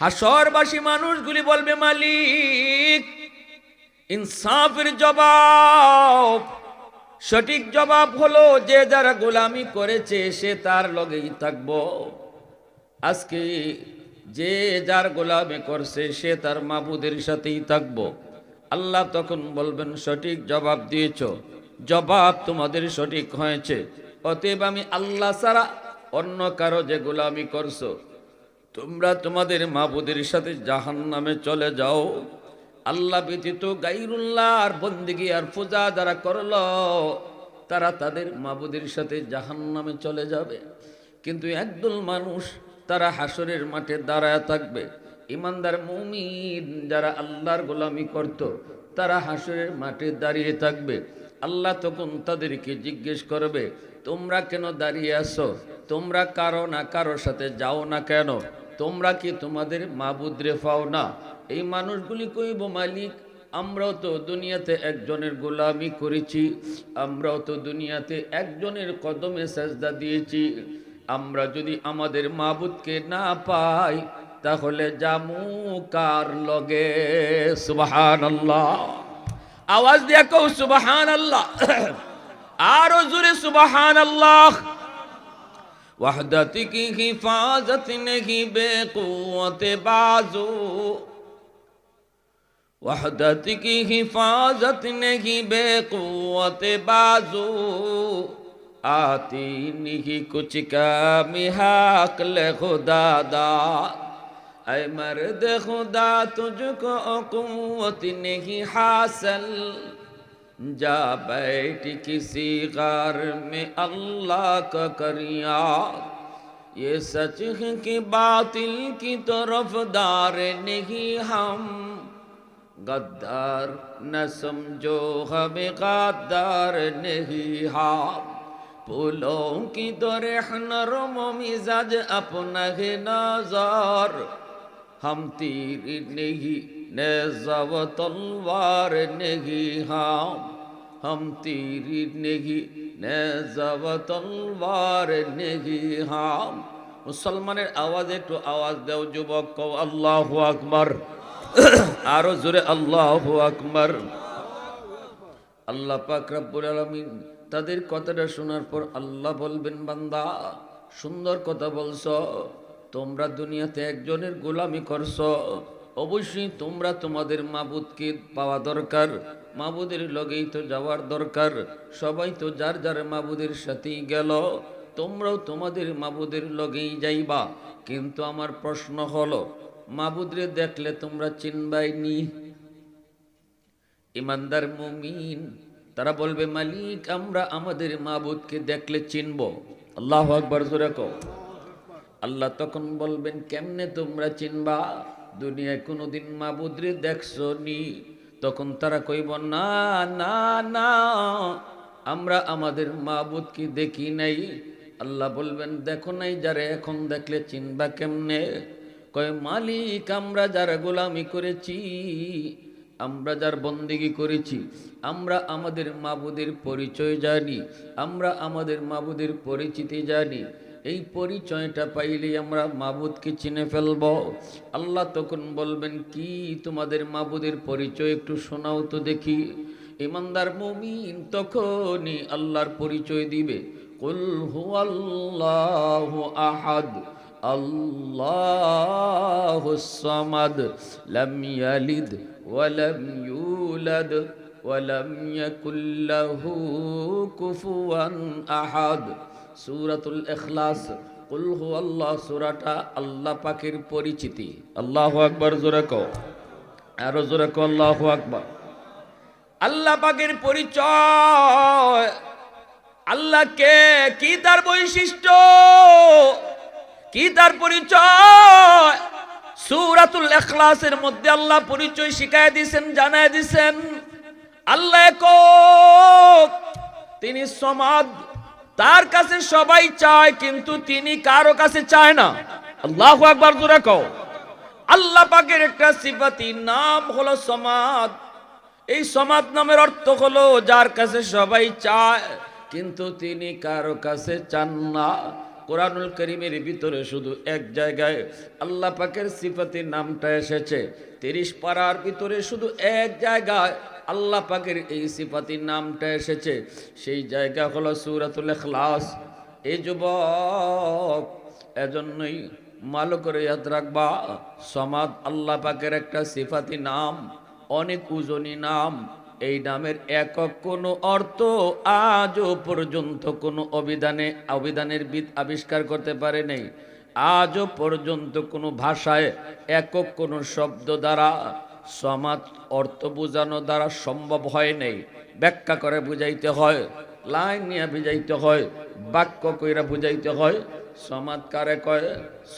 হাসরবাসী মানুষগুলি বলবে, মালিক, ইনসাফের জবাব, সঠিক জবাব হলো যে যারা গোলামি করেছে, সে তার লগেই থাকব। আজকে যে যার গোলামি করছে, সে তার মাবুদের সাথেই থাকব। আল্লাহ তখন বলবেন, সঠিক জবাব দিয়েছ, জবাব তোমাদের সঠিক হয়েছে। অতএব আমি আল্লাহ ছাড়া অন্য কারও যে গোলামি করছ তোমরা তোমাদের মাবুদের সাথে জাহান নামে চলে যাও। আল্লাহ ব্যতীত গাইরুল্লাহ আর বন্দিগি আর পূজা যারা করল, তারা তাদের মাবুদের সাথে জাহান নামে চলে যাবে। কিন্তু একদল মানুষ তারা হাসরের মাঠে দাঁড়ায় থাকবে। ইমানদার মুমিন যারা আল্লাহর গোলামি করত, তারা হাসরের মাঠে দাঁড়িয়ে থাকবে। আল্লাহ তখন তাদেরকে জিজ্ঞেস করবে তোমরা কেন দাঁড়িয়ে আসো তোমরা কারও না কারোর সাথে যাও না কেন? তোমরা কি তোমাদের মাবুদরে পাও না? এই মানুষগুলি কইব, মালিক, আমরাও তো দুনিয়াতে একজনের গোলামি করেছি, আমরাও তো দুনিয়াতে একজনের কদমে সাজদা দিয়েছি। আমরা যদি আমাদের মাবুদকে না পাই, তাহলে জামু কার লগে? সুবাহান আল্লাহ আওয়াজ দিয়া কৌ সুবাহান আল্লাহ আরও জোরে সুবাহান আল্লাহ وحدت کی حفاظت نہیں بے قوت بازو وحدت کی حفاظت نہیں بے قوت بازو آتی نہیں کچھ کمی حق لے خدا داد اے مرد خدا تجھ کو قوت نہیں حاصل जा बैठ किसी गार में अल्लाह का करिया। ये सच है कि बातिल की तरफ़ दार नहीं हम। गद्दार न समझो, हमें गद्दार नहीं हम। फूलों की दरह नरम मिजाज अपना है नज़र। हम तीर नहीं नेजव तलवार नहीं हम हम तीर नहीं नेजव তলবার নেহি হাম মুসলমানের আওয়াজে একটু আওয়াজ দেও যুবক কও আল্লাহু আকবার আরো জোরে আল্লাহু আকবার আল্লাহ পাক রব্বুল আলামিন তাদের কথাটা শোনার পর আল্লাহ বলবেন বান্দা সুন্দর কথা বলছো তোমরা দুনিয়াতে একজনের গোলামি করছো অবশ্যই তোমরা তোমাদের মাবুদকে পাওয়া দরকার। মাবুদের লগেই তো যাওয়ার দরকার। সবাই তো যার যার মাবুদের সাথেই গেল, তোমরাও তোমাদের মাবুদের লগেই যাইবা। কিন্তু আমার প্রশ্ন হলো, মাবুদরে দেখলে তোমরা চিনবাইনি? ইমানদার মুমিন, তারা বলবে, মালিক, আমরা আমাদের মাবুদকে দেখলে চিনব। আল্লাহ আকবর, জোরে কও। আল্লাহ তখন বলবেন, কেমনে তোমরা চিনবা? দুনিয়ায় কোনোদিন মাবুদরে দেখছ নি তখন তারা কইব, না না না, আমরা আমাদের মাবুদকে দেখি নাই। আল্লাহ বলবেন, দেখো নাই যারা, এখন দেখলে চিনবা কেমনে? কয়, মালিক, আমরা যারা গোলামি করেছি, আমরা যার বন্দিগি করেছি, আমরা আমাদের মাবুদের পরিচয় জানি, আমরা আমাদের মাবুদের পরিচিতি জানি। এই পরিচয়টা পাইলেই আমরা মাবুদকে চিনে ফেলব। আল্লাহ তখন বলবেন, কি তোমাদের মাবুদের পরিচয় একটু শোনাও তো দেখি। ইমানদার মুমিন তখনই আল্লাহর পরিচয় দিবে। কুল হু আল্লাহ আহাদ, আল্লাহ সামাদ, লাম ইয়ালিদ ওয়ালাম ইউলাদ ওয়ালাম ইয়াকুল লাহু কুফুয়ান আহাদ। সূরাতুল ইখলাস, কুল হু আল্লাহ সূরাটা আল্লাহ পাকের পরিচিতি। আল্লাহ আকবার, জোরে কও। আরও জোরে কও, আল্লাহু আকবার। আল্লাহ পাকের পরিচয়। আল্লাহ কে? কি তার বৈশিষ্ট্য? কি তার পরিচয়? সূরাতুল ইখলাসের মধ্যে আল্লাহ পরিচয় শিখায় দিয়েছেন জানায় দিয়েছেন আল্লাহ তিনি সমাদ তার কাছে সবাই চায়, কিন্তু তিনি কারও কাছে চায় না। আল্লাহ একবার দূরে কও। আল্লাহ পাকের একটা সিফাতি নাম হলো সমাদ। এই সমাদ নামের অর্থ হলো যার কাছে সবাই চায়, কিন্তু তিনি কারও কাছে চান না। কোরআনুল করিমের ভিতরে শুধু এক জায়গায় আল্লাহ পাকের সিফাতির নামটা এসেছে। তিরিশ পাড়ার ভিতরে শুধু এক জায়গায় আল্লাহ পাকের এই সিফাতির নামটা এসেছে। সেই জায়গা হলো সুরাতুল এখলাস এই যুবক, এজন্যই ভালো করে ইয়াদ রাখবা। সমাদ আল্লাহ পাকের একটা সিফাতি নাম, অনেক উজনি নাম। এই নামের একক কোনো অর্থ আজও পর্যন্ত কোনো অভিধানে, অভিধানের বিদ আবিষ্কার করতে পারে নাই। আজও পর্যন্ত কোনো ভাষায় একক কোনো শব্দ দ্বারা সমাজ অর্থ বোঝানো দ্বারা সম্ভব হয় নাই। ব্যাখ্যা করে বুঝাইতে হয়, লাইন নিয়ে বুঝাইতে হয়, বাক্য কইরা বুঝাইতে হয়। সমাজ কারে কয়,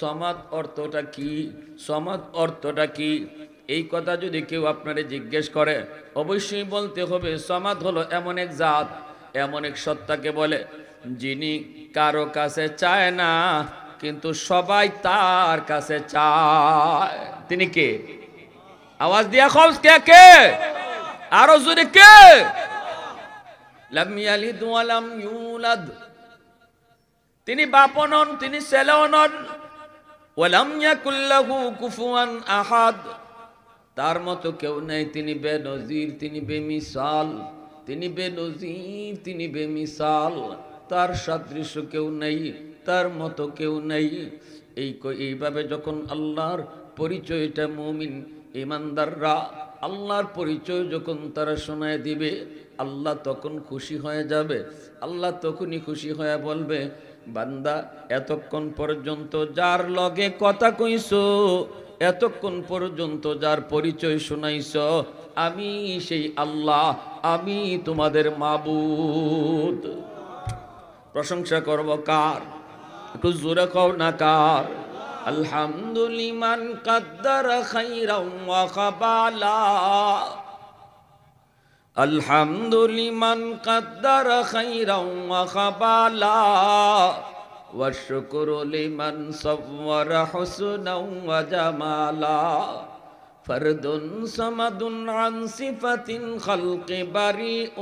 সমাজ অর্থটা কি, সমাজ অর্থটা কি? এই কথা যদি কেউ আপনারে জিজ্ঞেস করে, অবশ্যই বলতে হবে, সমাজ হলো এমন এক জাত, এমন এক সত্তাকে বলে, যিনি কারও কাছে চায় না, কিন্তু সবাই তার কাছে চায়। তিনি কে? আওয়াজ দিয়া খোঁজ কে কে? আরও জোরে, কে? তিনি বাপও নন, তিনি আহাদ। তার মতো কেউ নেই, তিনি বেনজির, তিনি বেমিসাল, তিনি বেনজির, তিনি বেমিসাল। তার সাদৃশ্য কেউ নেই, তার মতো কেউ নেই। এই এইভাবে যখন আল্লাহর পরিচয়টা মুমিন ইমানদাররা আল্লাহর পরিচয় যখন তারা শোনায় দিবে, আল্লাহ তখন খুশি হয়ে যাবে। আল্লাহ তখনই খুশি হয়ে বলবে, বান্দা, এতক্ষণ পর্যন্ত যার লগে কথা কইছো, এতক্ষণ পর্যন্ত যার পরিচয় শুনাইছ, আমি সেই আল্লাহ, আমি তোমাদের মাবুদ। প্রশংসা করব কার? একটু জোরে কও না কার? الحمد لمن قدر خيرا وقبالا الحمد لمن قدر خيرا وقبالا والشكر لمن صور حسنا وجمالا فرد صمد عن صفة خلق بريء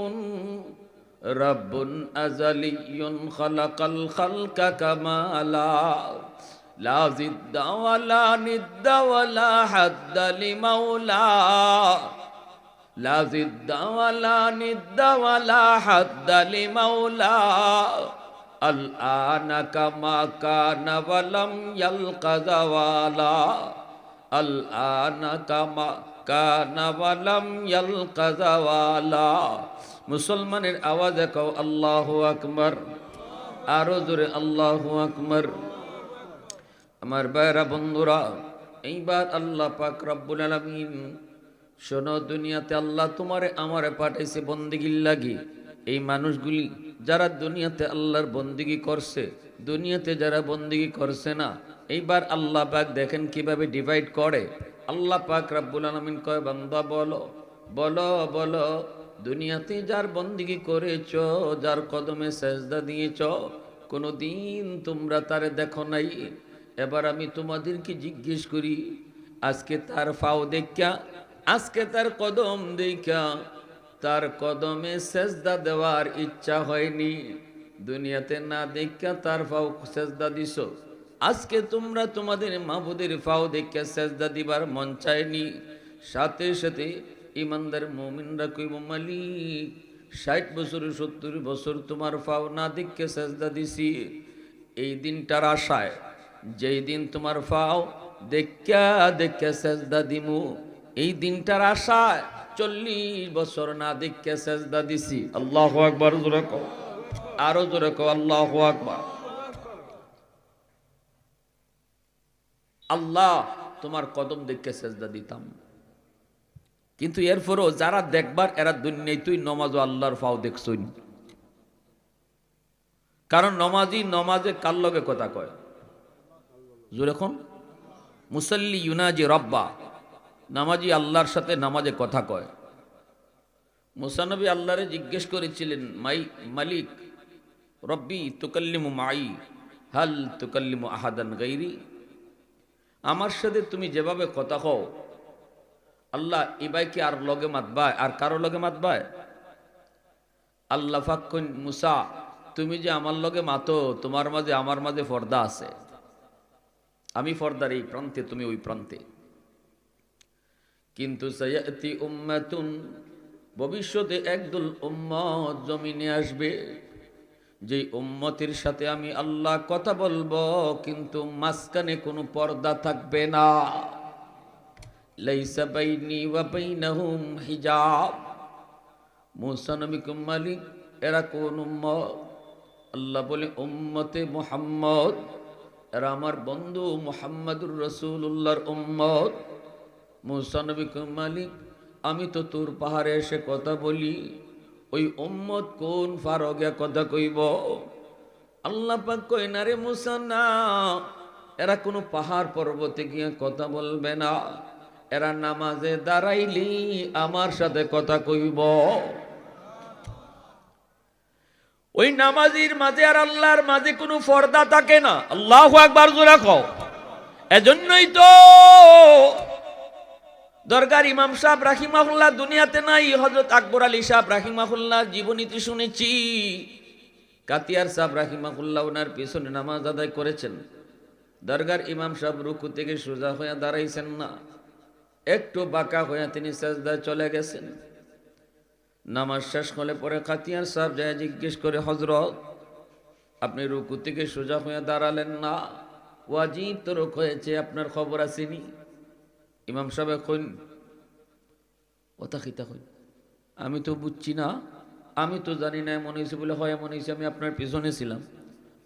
رب أزلي خلق الخلق كمالا لا ضد ولا ند ولا حد لمولى لا ضد ولا ند ولا حد لمولى الآن كما كان ولم يلق زوالا الآن كما كان ولم يلق زوالا মুসলমানের আওয়াজে কও আল্লাহ আকবর আরো জোরে আল্লাহ আকবর আমার বাইরা বন্ধুরা এইবার আল্লাহ পাক রব্বুল আলামিন, শোনো, দুনিয়াতে আল্লাহ তোমারে, আমারে পাঠাইছে বন্দিগির লাগি। এই মানুষগুলি যারা দুনিয়াতে আল্লাহর বন্দিগি করছে, দুনিয়াতে যারা বন্দিগি করছে না, এইবার আল্লাহ পাক দেখেন কীভাবে ডিভাইড করে। আল্লাহ পাক রাব্বুল আলামিন কয়, বান্দা, বলো বলো বলো, দুনিয়াতে যার বন্দিগি করেছ, যার কদমে সেজদা দিয়েছ কোনো দিন তোমরা তারে দেখো নাই এবার আমি তোমাদেরকে জিজ্ঞেস করি, আজকে তার ফাও দেখা আজকে তার কদম দেখা তার কদমে সেজদা দেওয়ার ইচ্ছা হয়নি। দুনিয়াতে না দেখা তার ফাও সেজদা দিস আজকে তোমরা তোমাদের মাহবুদের ফাও দেখা সেজদা দিবার মন চায়নি। সাথে সাথে ইমানদার মমিনরা কইব, মালিক, ষাট বছর, সত্তর বছর তোমার ফাও না দেখে সেজদা দিছি। এই দিনটার আশায় যেই দিন তোমার ফাও দেখা দেখে সেজদা দিমু। এই দিনটার আশায় চল্লিশ বছর না দেখে সেজদা দিছি। আল্লাহ আকবর জোরে কও। আরও জোরে কও আল্লাহ আকবর। আল্লাহ তোমার কদম দেখে সেজদা দিতাম। কিন্তু এরপরও যারা দেখবার এরা দুনিয়ায় তুই নমাজ আল্লাহর ফাও দেখছই কারণ নমাজি নমাজে কার লগে কথা কয়? জোরেখন মুসল্লি ইউনাজি রব্বা, নামাজি আল্লাহর সাথে নামাজে কথা কয়। মুসানবী আল্লাহরে জিজ্ঞেস করেছিলেন, মাই, মালিক, রব্বি তুকাল্লিমু মাই, হাল তুকাল্লিমু আহাদান গৈরি আমার সাথে তুমি যেভাবে কথা কও, আল্লাহ ইবাই কি আর লগে মাতবায়, আর কারও লগে মাতবায়? আল্লাহ ফাক্কুন মুসা, তুমি যে আমার লগে মাতো, তোমার মাঝে আমার মাঝে পর্দা আছে। আমি ফর্দার এই প্রান্তে, তুমি ওই প্রান্তে। কিন্তু ভবিষ্যতে একদল উম্মত জমিনে আসবে। যে উম্মতের সাথে আমি আল্লাহ কথা বলব, কিন্তু মাঝখানে কোনো পর্দা থাকবে না। হিজাব। মালিক, এরা কোন উম্মত? আল্লাহ বলে, উম্মতে মুহাম্মদ। এরা আমার বন্ধু মুহাম্মাদুর রসুল্লাহর উম্মত। মুসা নবী মালিক, আমি তো তোর পাহাড়ে এসে কথা বলি। ওই উম্মত কোন ফারগে কথা কইব? আল্লাহ পাক কই না রে মুসা, না। এরা কোনো পাহাড় পর্বতে গিয়ে কথা বলবে না। এরা নামাজে দাঁড়াইলি আমার সাথে কথা কইব। ওই নামাজির মাঝে আর আল্লাহর মাঝে কোনো পর্দা থাকে না। আল্লাহ একবার জোরে খাও এজন্যই তো দরগার ইমাম সাহেব রাহিমাহুল্লাহ দুনিয়াতে নাই। হজরত আকবর আলী সাহেব রাহিমাহুল্লাহ জীবনীতি শুনেছি। কাতিয়ার সাহেব রাহিমাহুল্লাহ ওনার পিছনে নামাজ আদায় করেছেন। দরগার ইমাম সাহেব রুকু থেকে সোজা হয়ে দাঁড়াইছেন না। একটু বাঁকা হয়ে তিনি সাজদায় চলে গেছেন। নামাজ শেষ হলে পরে খাতিয়ার সাহেব যায় জিজ্ঞেস করে হজরত আপনি রুকু থেকে সোজা হয়ে দাঁড়ালেন না? ওয়াজিব তো রোগ হয়েছে, আপনার খবর আসেনি? ইমাম সাহেব ওটা খিতা কইন আমি তো বুঝছি না, আমি তো জানি না মনে হয়েছে বলে হয় মনে হয়েছে, আমি আপনার পিছনে ছিলাম।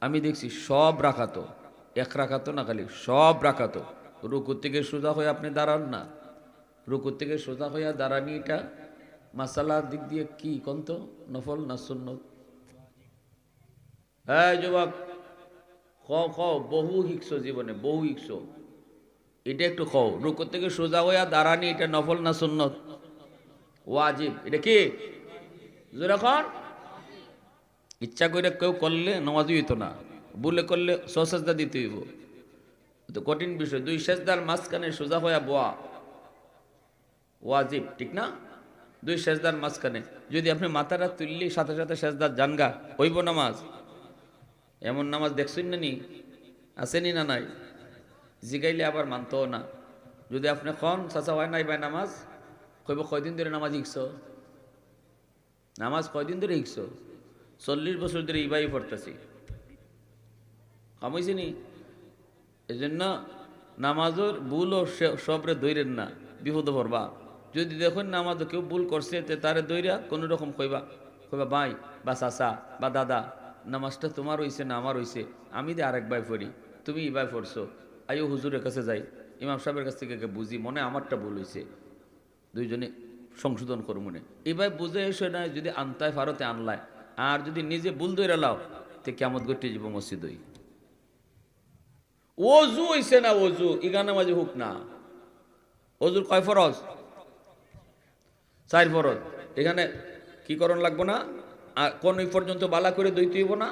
আমি দেখছি সব রাখাতো, এক রাখাতো না খালি, সব রাখাতো। রুকুর থেকে সোজা হয়ে আপনি দাঁড়ান না। রুকুর থেকে সোজা হইয়া দাঁড়ানি এটা মাসালার দিক দিয়ে কি কন্ত? নফল না সুন্নত? হ্যাঁ যুবক। খ খ, বহু হিংস জীবনে, বহু হিংস এটা একটু খাও রুকুর থেকে সোজা হইয়া দাঁড়ানি, এটা নফল না সুন্নত? ওয়াজিব। এটা কি? যখন ইচ্ছা করে কেউ করলে নমাজই হইতো না। বলে করলে সসেজদা দিতে হইব। তো কঠিন বিষয়। দুই সেজদার মাঝখানে সোজা হইয়া বোয়া। ওয়াজিব, ঠিক না? দুই সেজদার মাঝখানে। যদি আপনি মাথাটা তুললি সাথে সাথে সেজদার জানগা, হইব নামাজ। এমন নামাজ দেখছেন না নি? আসেনি না নাই? জিগাইলে আবার মানতো না। যদি আপনি খন, চাচা হয় নাই ভাই নামাজ? কইব কয়দিন ধরে নামাজ শিখছ? নামাজ কয়দিন ধরে শিখছ? চল্লিশ বছর ধরে ইবাই পড়তেছি কামাইছে নি? এই জন্য নামাজের ভুলও সবরে দৈরেন না। বিপদ পড়বা। যদি দেখুন নামাজ কেউ ভুল করছে, তে তারে দৈরা কোনো রকম কইবা কইবা, ভাই বা চাচা বা দাদা, নামাজটা তোমার হইছে না আমার হইছে, আমি দিয়ে আরেক ভাই পড়ি, তুমি ইবাই পড়ছো আইও হুজুরের কাছে যাই, ইমাম সাহেবের কাছ থেকে বুঝি, মনে আমারটা ভুল হইছে, দুইজনে সংশোধন করো মনে। এবার বুঝে এসে না যদি আনতায় ভারতে আনলায়, আর যদি নিজে ভুল দৈরা লাও, তে গটি যাব মসজিদ হই। ওজু হইছে না ওজু ইগানা মাঝে হুক না। ওজুর কয় ফরজ? চার ফরজ। এখানে কি করণ লাগবো না? কোন ওই পর্যন্ত বালা করে দইতে হইব না?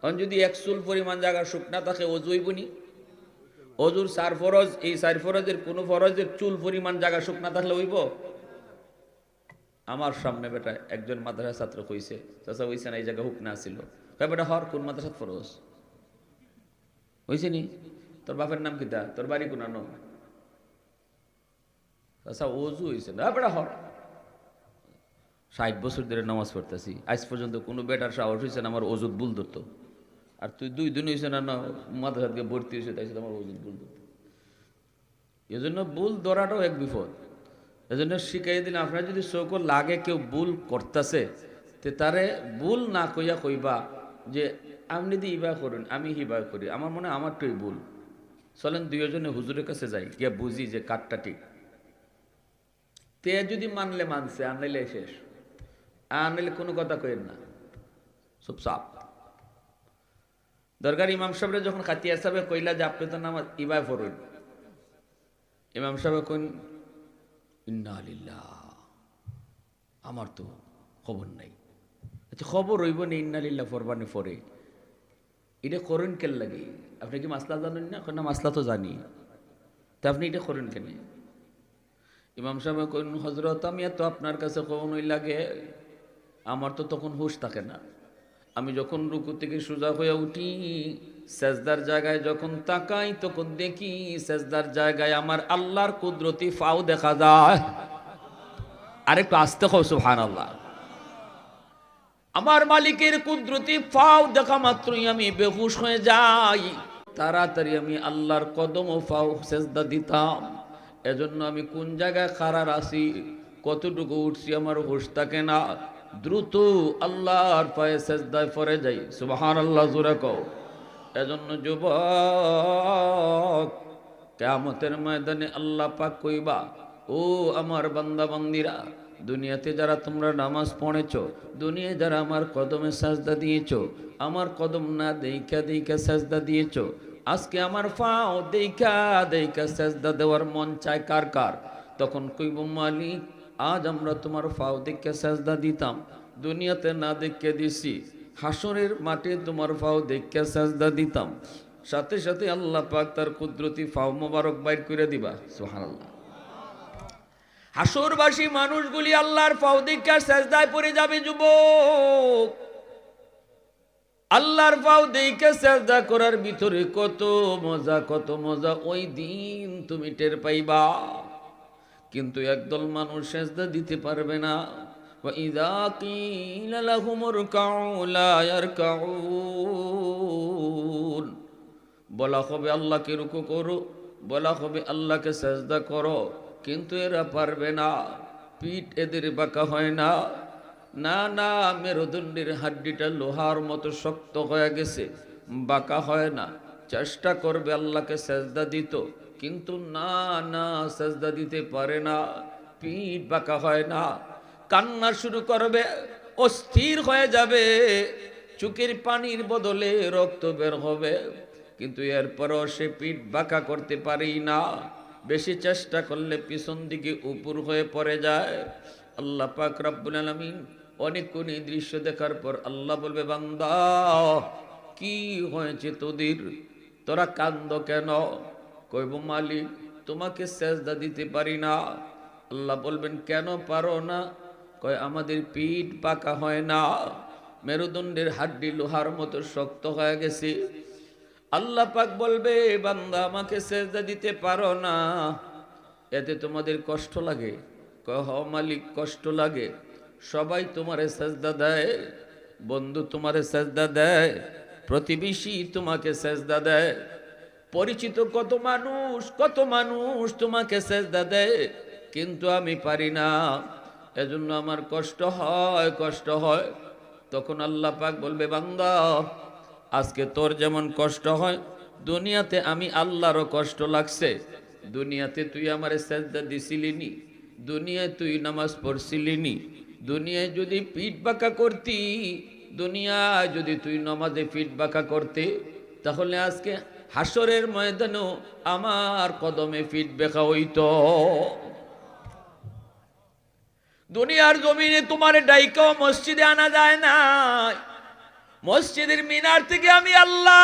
কারণ যদি এক চুল পরিমাণ জায়গা শুকনা থাকে, অজু নি? অজুর চার ফরজ, এই চার ফরজের কোন ফরজের চুল পরিমাণ জায়গা শুকনা থাকলে হইব? আমার সামনে বেটা একজন মাদ্রাসা ছাত্র কইছে, চাচা হইছে না এই জায়গা হুক না ছিল বেটা, হর, কোন মাদ্রাসাত ফরজ? হইছে নি তোর বাপের নাম কিতা তোর বাড়ি কোনানো চাচা, অজু হইছে। না, বেটা, হর। ষাট বছর ধরে নামাজ পড়তেছি। আজ পর্যন্ত কোনো বেটার সাহস হয়েছে না আমার ওজুদ ভুল ধরতো। আর তুই দুই দিন হয়েছে না না মাদ্রাসাকে ভর্তি হয়েছে তাই আমার ওজুদ ভুল এই জন্য ভুল ধরাটাও এক বিপদ। এজন্য শিখাই দিন আপনার যদি চোখ লাগে কেউ ভুল করতেছে, তে তারে ভুল না কইয়া কইবা যে, আপনি দি ইবা করুন, আমি হিবা করি। আমার মনে আমারটাই ভুল। চলেন দুইজনে হুজুরের কাছে যাই, গিয়া বুঝি যে কাঠটা ঠিক। তে যদি মানলে মানছে আনলে শেষ। আনলে কোনো কথা কইেন না। সাপ দরকার ইমাম সাহেবরে যখন খাতিয়া সাহেবে কইলা যে আপনি তো নামাজ ইবায় পড়ুন। ইমাম সাহেব কইন, ইন্না আলিল্লাহ আমার তো খবর নাই। আচ্ছা খবর রইব না, ইন্না আলিল্লাহ ফরবানি ফরে এটা করেন কেন লাগে? আপনি কি মাসলা জানেন না? এখন মাসলা তো জানি। তা আপনি এটা করেন কেন? ইমাম সাহেব কইন হজরত আমি এত আপনার কাছে কখন ওই লাগে আমার তো তখন হুশ থাকে না। আমি যখন রুকু থেকে সোজা হয়ে উঠি, সেজদার জায়গায় যখন তাকাই, তখন দেখি সেজদার জায়গায় আমার আল্লাহর কুদরতি ফাও দেখা যায়। আরেকটু আসতে হোক সুহান আল্লাহ আমার মালিকের কুদরতি ফাও দেখা মাত্রই আমি বেহুশ হয়ে যাই। তাড়াতাড়ি আমি আল্লাহর কদম ও ফাও সেজদা দিতাম। এজন্য আমি কোন জায়গায় খারার আসি কতটুকু উঠছি আমার হুশ থাকে না। দ্রুত আল্লাহর পায়ে সেজদায় পরে যাই। সুবাহান আল্লাহ জুড়ে কও। এজন্য যুবক কেমতের ময়দানে আল্লাহ পাক কইবা, ও আমার বান্দা বান্দিরা দুনিয়াতে যারা তোমরা নামাজ পড়েছ, দুনিয়ায় যারা আমার কদমে সাজদা দিয়েছ, আমার কদম না দেখা দেখা সাজদা দিয়েছ, আজকে আমার ফাও দেখা দেখা সাজদা দেওয়ার মন চায় কার কার? তখন কইব, মালিক আজ আমরা তোমার ফাও দেখে সাজদা দিতাম। দুনিয়াতে না দেখে দিছি। হাসরের মাঠে তোমার ফাও দেখে সাজদা দিতাম। সাথে সাথে আল্লাহ পাক তার কুদরতি ফাও মোবারক বাইর করে দিবা। সুবহানাল্লাহ। হাসরবাসী মানুষগুলি আল্লাহর ফাও দেখে সাজদায় পড়ে যাবে যুবক। আল্লাহর পাও দেখে সেজদা করার ভিতরে কত মজা কত মজা। ওই দিন তুমি টের পাইবা। কিন্তু একদল মানুষ সেজদা দিতে পারবে না وَإِذَا قِيلَ لَهُمُ ارْكَعُوا لَا يَرْكَعُونَ বলা হবে আল্লাহকে রুকু করো বলা হবে আল্লাহকে সেজদা করো কিন্তু এরা পারবে না পিঠ এদের বাঁকা হয় না না না মেরুদণ্ডের হাড্ডিটা লোহার মতো শক্ত হয়ে গেছে বাঁকা হয় না চেষ্টা করবে আল্লাহকে সেজদা দিত কিন্তু না না সাজদা দিতে পারে না, পিঠ বাঁকা হয় না, কান্না শুরু করবে, অস্থির হয়ে যাবে, চুকের পানির বদলে রক্ত বের হবে, কিন্তু এরপরও সে পিঠ বাঁকা করতে পারেই না, বেশি চেষ্টা করলে পিছন দিকে উপর হয়ে পড়ে যায়। আল্লাহ পাক রব্বুল আলামিন অনেক কোন দৃশ্য দেখার পর আল্লাহ বলবে, বান্দা, কি হয়েছে তোদের? তোরা কান্দ কেন? কইব, মালিক, তোমাকে সেজদা দিতে পারি না। আল্লাহ বলবেন, কেন পারো না? কয়, আমাদের পিঠ পাকা হয় না। মেরুদণ্ডের হাড্ডি লোহার মতো শক্ত হয়ে গেছে। আল্লাহ পাক বলবে, বান্দা, আমাকে সেজদা দিতে পারো না। এতে তোমাদের কষ্ট লাগে। কহ মালিক, কষ্ট লাগে। সবাই তোমারে সেজদা দেয়, বন্ধু তোমারে সেজদা দেয়, প্রতিবেশী তোমাকে সেজদা দেয়। পরিচিত কত মানুষ কত মানুষ তোমাকে সেজদা দেয়? কিন্তু আমি পারি না। এজন্য আমার কষ্ট হয় কষ্ট হয়। তখন আল্লাহ পাক বলবে, বান্দা, আজকে তোর যেমন কষ্ট হয়, দুনিয়াতে আমি আল্লাহরও কষ্ট লাগছে। দুনিয়াতে তুই আমারে সেজদা দিছিলি নি, দুনিয়ায় তুই নামাজ পড়ছিলি নি, দুনিয়ায় যদি পিঠ বাঁকা করতি, দুনিয়ায় যদি তুই নামাজে পিঠ বাঁকা করতে, তাহলে আজকে হাসরের ময়দানেও আমার কদমে পিঠ বেঁকা হইতো দুনিয়ার জমিনে তোমার ডাইকাও মসজিদে আনা যায় না। মসজিদের মিনার থেকে আমি আল্লাহ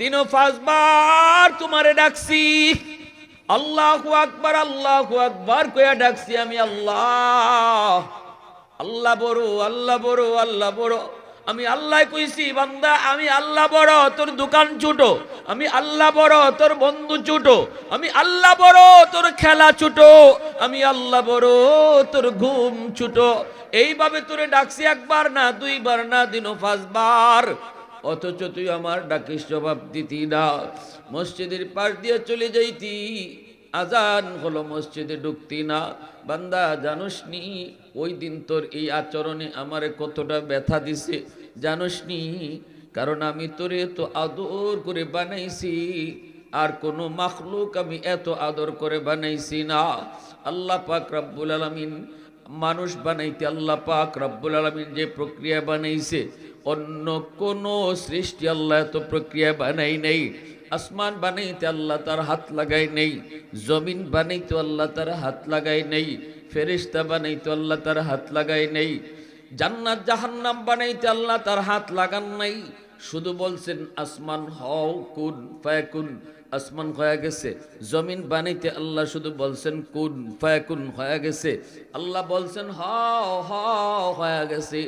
দিন পাঁচবার তোমারে ডাকছি। আল্লাহ আকবার আল্লাহ আকবার কয়া ডাকছি আমি আল্লাহ। আল্লাহ বড় আল্লাহ বড় আল্লাহ বড়। আমি আল্লাহ কইছি, বান্দা, আমি আল্লাহ বড়, তোর দোকান ছোট। আমি আল্লাহ বড়, তোর বন্ধু ছোট। আমি আল্লাহ বড়, তোর খেলা ছোট। আমি আল্লাহ বড়, তোর ঘুম ছোট। এইভাবে তোরে ডাকছি একবার না, দুইবার না, দিনও পাঁচবার। অথচ তুই আমার ডাকিস জবাব দিতি না। মসজিদের পাশ দিয়ে চলে যাইতি। আজান হলো মসজিদে ঢুকতি না। বান্দা, জানোস নি, ওই দিন তোর এই আচরণে আমারে কতটা ব্যথা দিছে। জানোস নি, কারণ আমি তোরে এত আদর করে বানাইছি, আর কোনো মাখলুক আমি এত আদর করে বানাইছি না। আল্লাহ পাক রব্বুল আলমিন, মানুষ বানাইতে আল্লাহ পাক রব্বুল আলমিন যে প্রক্রিয়া বানাইছে, অন্য কোন সৃষ্টি আল্লাহ এত প্রক্রিয়া বানাই নেই। আসমান বানাইতে আল্লাহ তার হাত লাগাই নেই, জমিন বানাইতে আল্লাহ তার হাত লাগাই নেই ফেরিস্তা বানাইতে আল্লাহ তার হাত লাগাই নেই, জান্নাত জাহান্নাম বানাইতে আল্লাহ তার হাত লাগান নাই। শুধু বলছেন, আসমান হও কুন ফায়াকুন আসমান হয়ে গেছে। জমিন বানাইতে আল্লাহ শুধু বলছেন, কুন ফায়াকুন হয়ে গেছে। আল্লাহ বলছেন হ হ হয়ে গেছে।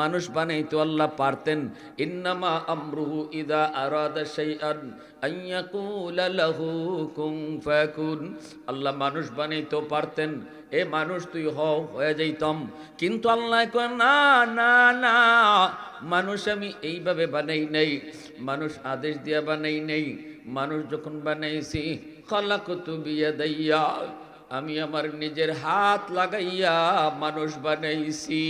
মানুষ বানাইতো আল্লাহ পারতেন, ইন্নামা আমরুহু ইদা আরাদা শাইআন আইয়াকুলা লাহু কুন ফায়াকুন আল্লাহ মানুষ বানাইতো পারতেন, এ মানুষ তুই হও হয়ে যাইতাম। কিন্তু আল্লাহ কয়, না না না, মানুষ আমি এইভাবে বানাই নাই, মানুষ আদেশ দিয়া বানাই নাই, মানুষ যখন বানাইছি, খলাকতু বিয়াদাইয়া, আমি আমার নিজের হাত লাগাইয়া মানুষ বানাইছি।